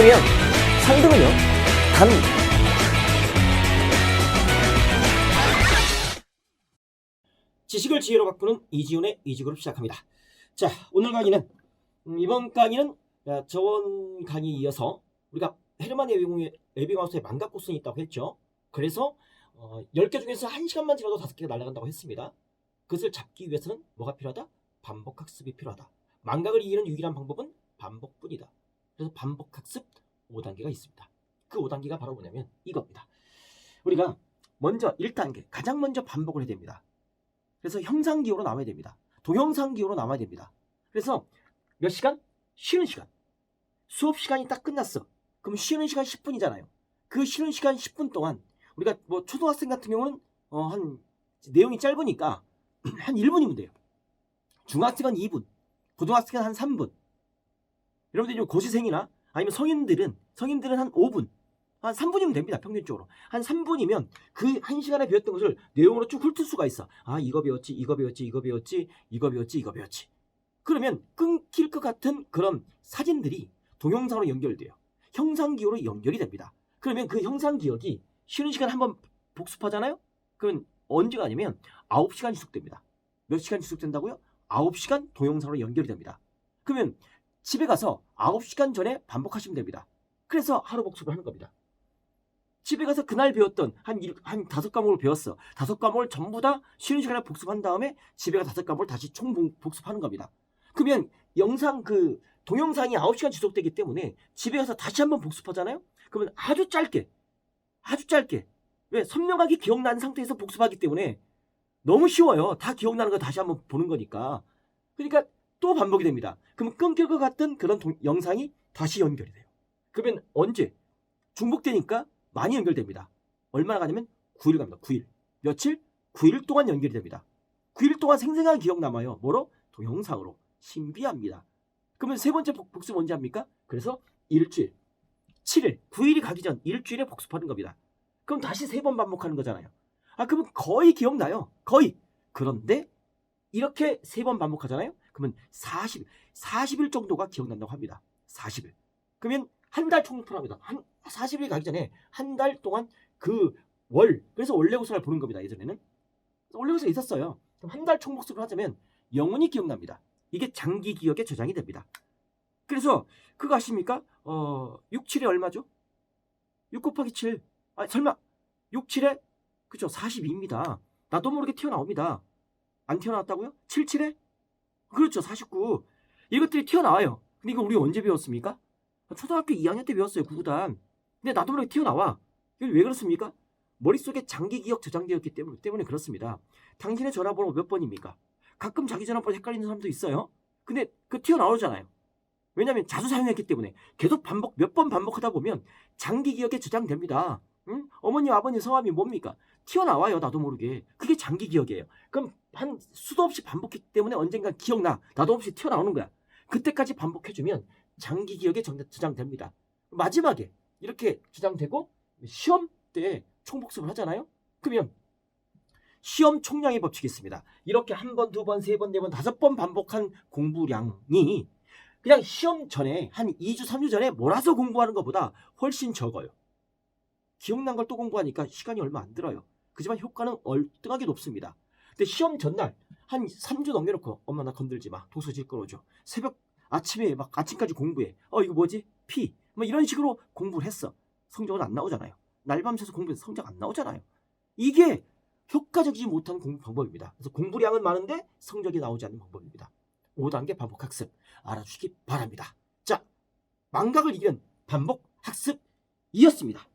그러면 상등은요, 단 지식을 지혜로 바꾸는 이지훈의 이지그룹 시작합니다. 자, 오늘 강의는 음, 이번 강의는 야, 저번 강의 이어서 우리가 헤르만 에비공의 에비가우스의 망각고선이 있다고 했죠. 그래서 어, 10개 중에서 1시간만 지나도 5개가 날아간다고 했습니다. 그것을 잡기 위해서는 뭐가 필요하다? 반복학습이 필요하다. 망각을 이기는 유일한 방법은 반복뿐이다. 그래서 반복 학습 5단계가 있습니다. 그 5단계가 바로 뭐냐면 이겁니다. 우리가 먼저 1단계, 가장 먼저 반복을 해야 됩니다. 그래서 형상기호로 남아야 됩니다. 동영상기호로 남아야 됩니다. 그래서 몇 시간? 쉬는 시간. 수업 시간이 딱 끝났어. 그럼 쉬는 시간 10분이잖아요. 그 쉬는 시간 10분 동안 우리가 뭐 초등학생 같은 경우는 어, 한 내용이 짧으니까 한 1분이면 돼요. 중학생은 2분, 고등학생은 한 3분. 여러분들 이 고시생이나 아니면 성인들은 성인들은 한 5분, 한 3분이면 됩니다. 평균적으로 한 3분이면 그한 시간에 배웠던 것을 내용으로 쭉 훑을 수가 있어. 아 이거 배웠지, 이거 배웠지, 이거 배웠지, 이거 배웠지, 이거 배웠지. 그러면 끊길 것 같은 그런 사진들이 동영상으로 연결돼요. 형상 기호로 연결이 됩니다. 그러면 그 형상 기억이 쉬는 시간 한번 복습하잖아요? 그럼 언제가 아니면 9시간 지속됩니다. 몇 시간 지속된다고요? 9시간 동영상으로 연결이 됩니다. 그러면 집에 가서 9시간 전에 반복하시면 됩니다. 그래서 하루 복습을 하는 겁니다. 집에 가서 그날 배웠던 한, 일, 한 다섯 과목을 배웠어. 다섯 과목을 전부 다 쉬는 시간에 복습한 다음에 집에 가서 다섯 과목을 다시 총 복- 복습하는 겁니다. 그러면 영상 그 동영상이 9시간 지속되기 때문에 집에 가서 다시 한번 복습하잖아요? 그러면 아주 짧게, 아주 짧게. 왜? 선명하게 기억나는 상태에서 복습하기 때문에 너무 쉬워요. 다 기억나는 거 다시 한번 보는 거니까. 그러니까 또 반복이 됩니다. 그러면 끊길 것 같은 그런 동- 영상이 다시 연결이 돼요. 그러면 언제? 중복되니까 많이 연결됩니다. 얼마나 가냐면 9일 갑니다. 9일. 며칠? 9일 동안 연결이 됩니다. 9일 동안 생생한 기억 남아요. 뭐로? 동영상으로. 신비합니다. 그러면 세 번째 복- 복습 언제 합니까? 그래서 일주일. 7일. 9일이 가기 전 일주일에 복습하는 겁니다. 그럼 다시 세 번 반복하는 거잖아요. 아, 그러면 거의 기억나요. 거의. 그런데 이렇게 세 번 반복하잖아요. 그러면 40, 40일 정도가 기억난다고 합니다. 40일. 그러면 한 달 총복을 합니다. 한 40일 가기 전에 한 달 동안 그 월, 그래서 원래고사를 보는 겁니다. 예전에는. 원래고사 있었어요. 한 달 총복습을 하자면 영원히 기억납니다. 이게 장기 기억에 저장이 됩니다. 그래서 그거 아십니까? 어, 6, 7에 얼마죠? 6 곱하기 7. 아, 설마 6, 7에 그죠? 42입니다. 나도 모르게 튀어나옵니다. 안 튀어나왔다고요? 7, 7에? 그렇죠. 49. 이것들이 튀어나와요. 근데 이거 우리 언제 배웠습니까? 초등학교 2학년 때 배웠어요. 구구단. 근데 나도 모르게 튀어나와. 이게 왜 그렇습니까? 머릿속에 장기 기억 저장되었기 때문에, 때문에 그렇습니다. 당신의 전화번호 몇 번입니까? 가끔 자기 전화번호 헷갈리는 사람도 있어요. 근데 그 튀어나오잖아요. 왜냐하면 자주 사용했기 때문에 계속 반복 몇 번 반복하다 보면 장기 기억에 저장됩니다. 응? 어머님 아버님 성함이 뭡니까? 튀어나와요 나도 모르게. 그게 장기 기억이에요. 그럼 한 수도 없이 반복했기 때문에 언젠간 기억나. 나도 없이 튀어나오는 거야. 그때까지 반복해주면 장기 기억에 정- 저장됩니다. 마지막에 이렇게 저장되고 시험 때 총복습을 하잖아요. 그러면 시험 총량의 법칙이 있습니다. 이렇게 한 번, 두 번, 세 번, 네 번, 다섯 번 반복한 공부량이 그냥 시험 전에 한 2주, 3주 전에 몰아서 공부하는 것보다 훨씬 적어요. 기억난 걸 또 공부하니까 시간이 얼마 안 들어요. 그지만 효과는 얼등하게 높습니다. 근데 시험 전날 한 3주 넘겨놓고 엄마 나 건들지 마. 도서질 끊어줘. 새벽 아침에 막 아침까지 공부해. 어 이거 뭐지? 피. 뭐 이런 식으로 공부를 했어. 성적은 안 나오잖아요. 날밤 새서 공부해서 성적 안 나오잖아요. 이게 효과적이지 못한 공부 방법입니다. 그래서 공부량은 많은데 성적이 나오지 않는 방법입니다. 5단계 반복 학습 알아주시기 바랍니다. 자, 망각을 이기는 반복 학습이었습니다.